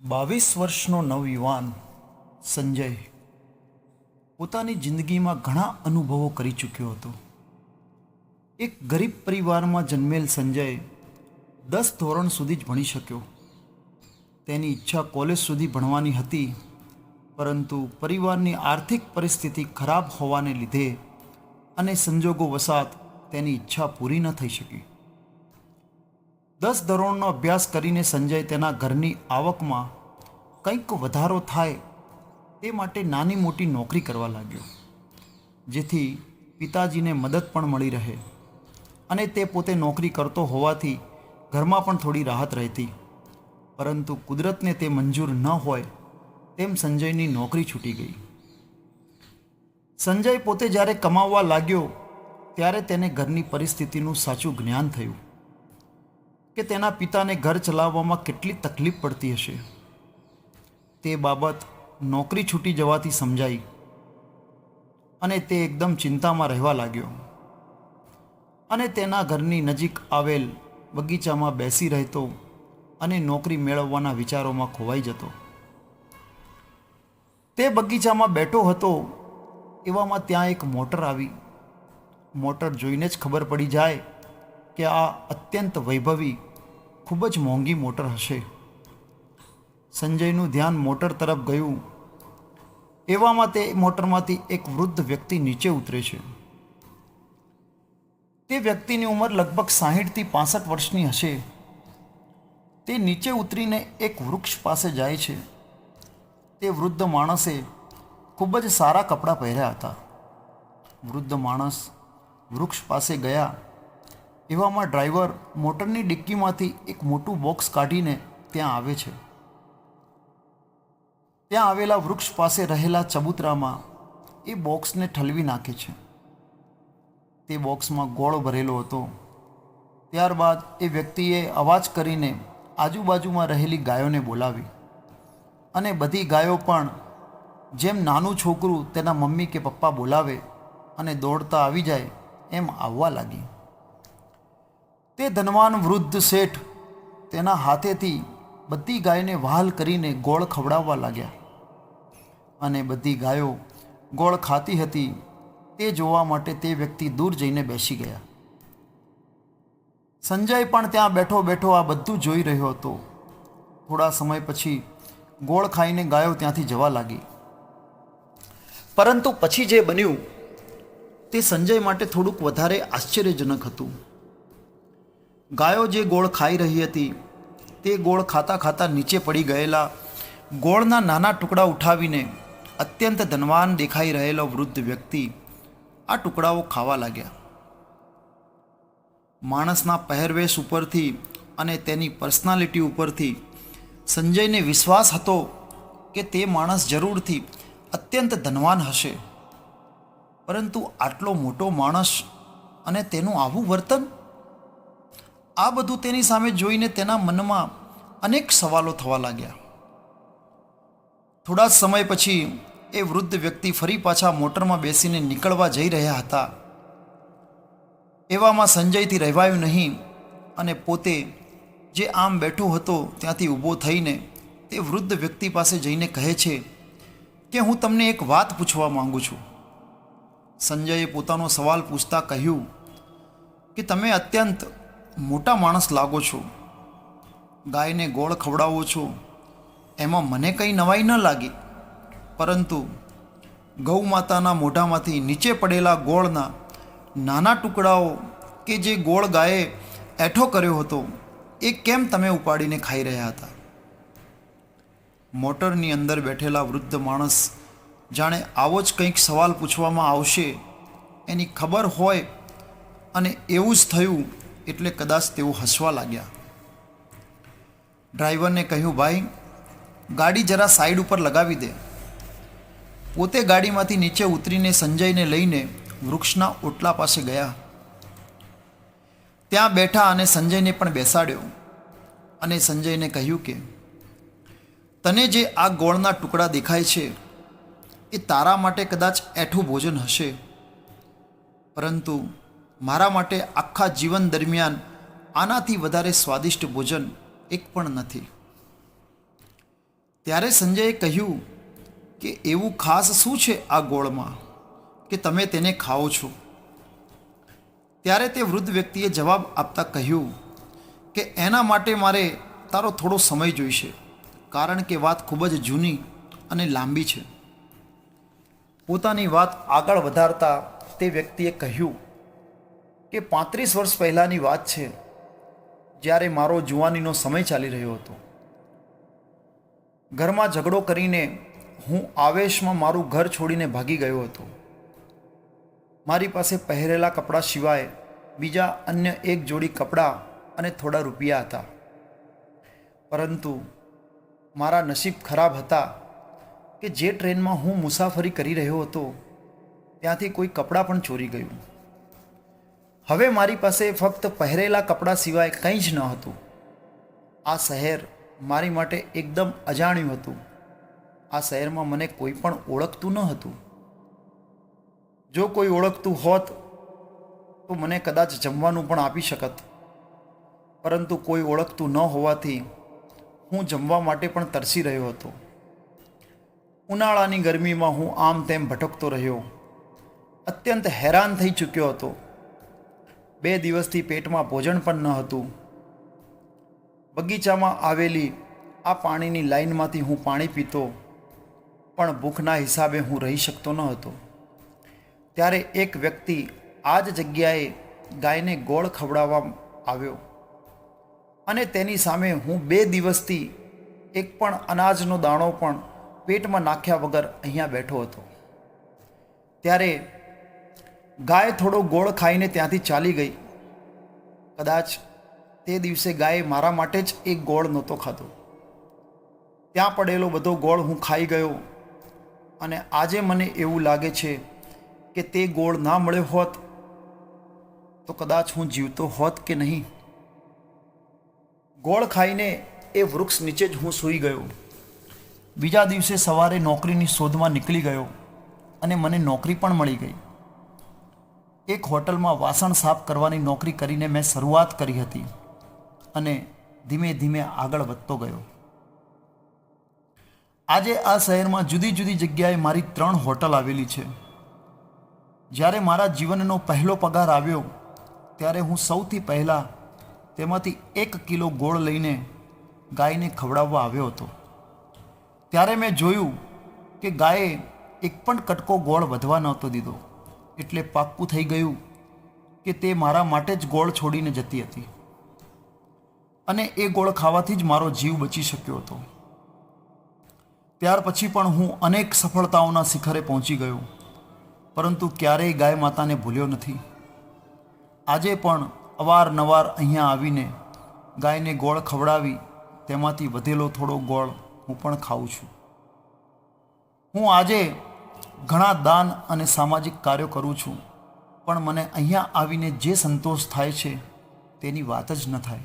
બાવીસ વર્ષનો નવયુવાન સંજય પોતાની જિંદગીમાં ઘણા અનુભવો કરી ચૂક્યો હતો. એક ગરીબ પરિવારમાં જન્મેલ સંજય દસ ધોરણ સુધી જ ભણી શક્યો. તેની ઈચ્છા કોલેજ સુધી ભણવાની હતી, પરંતુ પરિવારની આર્થિક પરિસ્થિતિ ખરાબ હોવાને લીધે અને સંજોગો વસાત તેની ઈચ્છા પૂરી ન થઈ શકી. દસ ધોરણનો અભ્યાસ કરીને સંજય તેના ઘરની આવકમાં કંઈક વધારો થાય તે માટે નાની મોટી નોકરી કરવા લાગ્યો, જેથી પિતાજીને મદદ પણ મળી રહે અને તે પોતે નોકરી કરતો હોવાથી ઘરમાં પણ થોડી રાહત રહેતી. પરંતુ કુદરતને તે મંજૂર ન હોય તેમ સંજયની નોકરી છૂટી ગઈ. સંજય પોતે જ્યારે કમાવવા લાગ્યો, ત્યારે તેને ઘરની પરિસ્થિતિનું સાચું જ્ઞાન થયું. કે તેના પિતાને ઘર ચલાવવામાં કેટલી તકલીફ પડતી હશે? તે બાબત નોકરી છૂટી જવાથી સમજાઈ અને તે એકદમ ચિંતામાં રહેવા લાગ્યો. અને તેના ઘરની નજીક આવેલ બગીચામાં બેસી રહેતો અને નોકરી મેળવવાના વિચારોમાં ખોવાઈ જતો. તે બગીચામાં બેઠો હતો એવામાં ત્યાં એક મોટર આવી. મોટર જોઈને જ ખબર પડી જાય કે આ અત્યંત વૈભવી, ખૂબ જ મોંઘી મોટર હશે. સંજયનું ધ્યાન મોટર તરફ ગયું. એવામાં તે મોટરમાંથી એક વૃદ્ધ વ્યક્તિ નીચે ઉતરે છે. તે વ્યક્તિની ઉંમર લગભગ સાહીઠથી પાસઠ વર્ષની હશે. તે નીચે ઉતરીને એક વૃક્ષ પાસે જાય છે. તે વૃદ્ધ માણસે ખૂબ જ સારા કપડાં પહેર્યા હતા. વૃદ્ધ માણસ વૃક્ષ પાસે ગયા. એવામાં ડ્રાઈવર મોટરની ડિક્કીમાંથી એક મોટું બોક્સ કાઢીને ત્યાં આવે છે. ત્યાં આવેલા વૃક્ષ પાસે રહેલા ચબૂતરામાં એ બોક્સને ઠલવી નાખે છે. તે બોક્સમાં ગોળ ભરેલો હતો. ત્યારબાદ એ વ્યક્તિએ અવાજ કરીને આજુબાજુમાં રહેલી ગાયોને બોલાવી. અને બધી ગાયો પણ જેમ નાનું છોકરું તેના મમ્મી કે પપ્પા બોલાવે અને દોડતા આવી જાય એમ આવવા લાગી. તે ધનવાન વૃદ્ધ શેઠ તેના હાથેથી બધી ગાયને વહાલ કરીને ગોળ ખવડાવવા લાગ્યા. અને બધી ગાયો ગોળ ખાતી હતી, તે જોવા માટે તે વ્યક્તિ દૂર જઈને બેસી ગયા. સંજય પણ ત્યાં બેઠો બેઠો આ બધું જોઈ રહ્યો હતો. થોડા સમય પછી ગોળ ખાઈને ગાયો ત્યાંથી જવા લાગી. પરંતુ પછી જે બન્યું, તે સંજય માટે થોડુંક વધારે આશ્ચર્યજનક હતું. ગાયો જે ગોળ ખાઈ રહી હતી, તે ગોળ ખાતા ખાતા નીચે પડી ગયેલા ગોળના નાના ટુકડા ઉઠાવીને અત્યંત ધનવાન દેખાઈ રહેલો વૃદ્ધ વ્યક્તિ આ ટુકડાઓ ખાવા લાગ્યા. માણસના પહેરવેશ ઉપરથી અને તેની પર્સનાલિટી ઉપરથી સંજયને વિશ્વાસ હતો કે તે માણસ જરૂરથી અત્યંત ધનવાન હશે. પરંતુ આટલો મોટો માણસ અને તેનું આવું વર્તન? આ બધું તેની સામે જોઈને તેના મનમાં અનેક સવાલો થવા લાગ્યા. થોડા સમય પછી એ વૃદ્ધ વ્યક્તિ ફરી પાછા મોટરમાં બેસીને નીકળવા જઈ રહ્યા હતા. એવામાં સંજયથી રહેવાયું નહીં અને પોતે જે આમ બેઠો હતો ત્યાંથી ઊભો થઈને તે વૃદ્ધ વ્યક્તિ પાસે જઈને કહે છે કે હું તમને એક વાત પૂછવા માંગુ છું. સંજયે પોતાનો સવાલ પૂછતા કહ્યું કે તમે અત્યંત મોટા માણસ લાગો છો. ગાયને ગોળ ખવડાવો છો. એમાં મને કંઈ નવાઈ ન લાગી. પરંતુ ગૌ માતાના મોઢામાંથી નીચે પડેલા ગોળના નાના ટુકડાઓ કે જે ગોળ ગાયે એઠો કર્યો હતો, એ કેમ તમે ઉપાડીને ખાઈ રહ્યા હતા? મોટરની અંદર બેઠેલા વૃદ્ધ માણસ જાણે આવો જ કંઈક સવાલ પૂછવામાં આવશે, એની ખબર હોય અને એવું જ થયું એટલે કદાચ તેઓ હસવા લાગ્યા. ડ્રાઈવરને કહ્યું, ભાઈ, ગાડી જરા સાઈડ ઉપર લગાવી દે. પોતે ગાડીમાંથી નીચે ઉતરીને સંજયને લઈને વૃક્ષના ઓટલા પાસે ગયા. ત્યાં બેઠા અને સંજયને પણ બેસાડ્યો અને સંજયને કહ્યું કે, તને જે આ ગોળના ટુકડા દેખાય છે, એ તારા માટે કદાચ એઠું ભોજન હશે. પરંતુ મારા માટે આખા જીવન દરમિયાન આનાથી વધારે સ્વાદિષ્ટ ભોજન એક પણ નથી. ત્યારે સંજયે કહ્યું કે એવું ખાસ શું છે આ ગોળમાં કે તમે તેને ખાઓ છો? ત્યારે તે વૃદ્ધ વ્યક્તિએ જવાબ આપતા કહ્યું કે એના માટે મારે તારો થોડો સમય જોઈશે, કારણ કે વાત ખૂબ જ જૂની અને લાંબી છે. પોતાની વાત આગળ વધારતા તે વ્યક્તિએ કહ્યું કે પાંત્રીસ વર્ષ પહેલાંની વાત છે, જ્યારે મારો જુવાનીનો સમય ચાલી રહ્યો હતો. ઘરમાં ઝઘડો કરીને હું આવેશમાં મારું ઘર છોડીને ભાગી ગયો હતો. મારી પાસે પહેરેલા કપડાં સિવાય બીજા અન્ય એક જોડી કપડાં અને થોડા રૂપિયા હતા. પરંતુ મારા નસીબ ખરાબ હતા કે જે ટ્રેનમાં હું મુસાફરી કરી રહ્યો હતો, ત્યાંથી કોઈ કપડાં પણ ચોરી ગયું. હવે મારી પાસે ફક્ત પહેરેલા કપડાં સિવાય કંઈ જ ન હતું. આ શહેર મારી માટે એકદમ અજાણ્યું હતું. આ શહેરમાં મને કોઈ પણ ઓળખતું ન હતું. જો કોઈ ઓળખતું હોત, તો મને કદાચ જમવાનું પણ આપી શકત. પરંતુ કોઈ ઓળખતું ન હોવાથી હું જમવા માટે પણ તરસી રહ્યો હતો. ઉનાળાની ગરમીમાં હું આમ તેમ ભટકતો રહ્યો. અત્યંત હેરાન થઈ ચૂક્યો હતો. બે દિવસથી પેટમાં ભોજન પણ ન હતું. બગીચામાં આવેલી આ પાણીની લાઈનમાંથી હું પાણી પીતો, પણ ભૂખના હિસાબે હું રહી શકતો ન હતો. ત્યારે એક વ્યક્તિ આ જ જગ્યાએ ગાયને ગોળ ખવડાવવા આવ્યો. અને તેની સામે હું બે દિવસથી એક પણ અનાજનો દાણો પણ પેટમાં નાખ્યા વગર અહીંયા બેઠો હતો. ત્યારે ગાય થોડો ગોળ ખાઈને ત્યાંથી ચાલી ગઈ. કદાચ તે દિવસે ગાય મારા માટે જ એક ગોળ નહોતો ખાતો ત્યાં પડેલો બધો ગોળ હું ખાઈ ગયો અને આજે મને એવું લાગે છે કે તે ગોળ ના મળ્યો હોત તો કદાચ હું જીવતો હોત કે નહીં. ગોળ ખાઈને એ વૃક્ષ નીચે જ હું સૂઈ ગયો. બીજા દિવસે સવારે નોકરીની શોધમાં નીકળી ગયો અને મને નોકરી પણ મળી ગઈ. એક હોટલમાં વાસણ સાફ કરવાની નોકરી કરીને મેં શરૂઆત કરી હતી અને ધીમે ધીમે આગળ વધતો ગયો. આજે આ શહેરમાં જુદી જુદી જગ્યાએ મારી ત્રણ હોટલ આવેલી છે. જ્યારે મારા જીવનનો પહેલો પગાર આવ્યો, ત્યારે હું સૌથી પહેલાં તેમાંથી એક કિલો ગોળ લઈને ગાયને ખવડાવવા આવ્યો હતો. ત્યારે મેં જોયું કે ગાયે એક પણ કટકો ગોળ વધવા નહોતો દીધો. એટલે પાક્કું થઈ ગયું કે તે મારા માટે જ ગોળ છોડીને જતી હતી. અને એ ગોળ ખાવાથી જ મારો જીવ બચી શક્યો હતો. ત્યાર પછી પણ હું અનેક સફળતાઓના શિખરે પહોંચી ગયો. પરંતુ ક્યારેય ગાય માતાને ભૂલ્યો નથી. આજે પણ અવારનવાર અહીંયા આવીને ગાયને ગોળ ખવડાવી તેમાંથી વધેલો થોડો ગોળ હું પણ ખાઉં છું. હું આજે ઘણા દાન અને સામાજિક કાર્યો કરું છું. પણ મને અહીંયા આવીને જે સંતોષ થાય છે, તેની વાત જ ન થાય.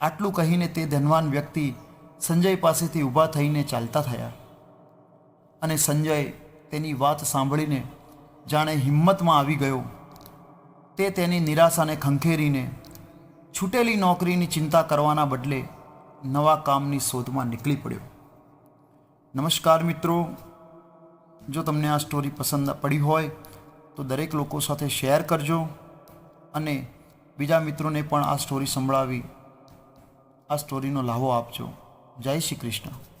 આટલું કહીને તે ધનવાન વ્યક્તિ સંજય પાસેથી ઊભા થઈને ચાલતા થયા. અને સંજય તેની વાત સાંભળીને જાણે હિંમતમાં આવી ગયો. તે તેની નિરાશાને ખંખેરીને છૂટેલી નોકરીની ચિંતા કરવાના બદલે નવા કામની શોધમાં નીકળી પડ્યો. નમસ્કાર મિત્રો જો તમને આ સ્ટોરી પસંદ પડી હોય, તો દરેક લોકો સાથે શેર કરજો અને બીજા મિત્રોને પણ આ સ્ટોરી સંભળાવી, આ સ્ટોરીનો લાહો આપજો. જય શ્રી કૃષ્ણ.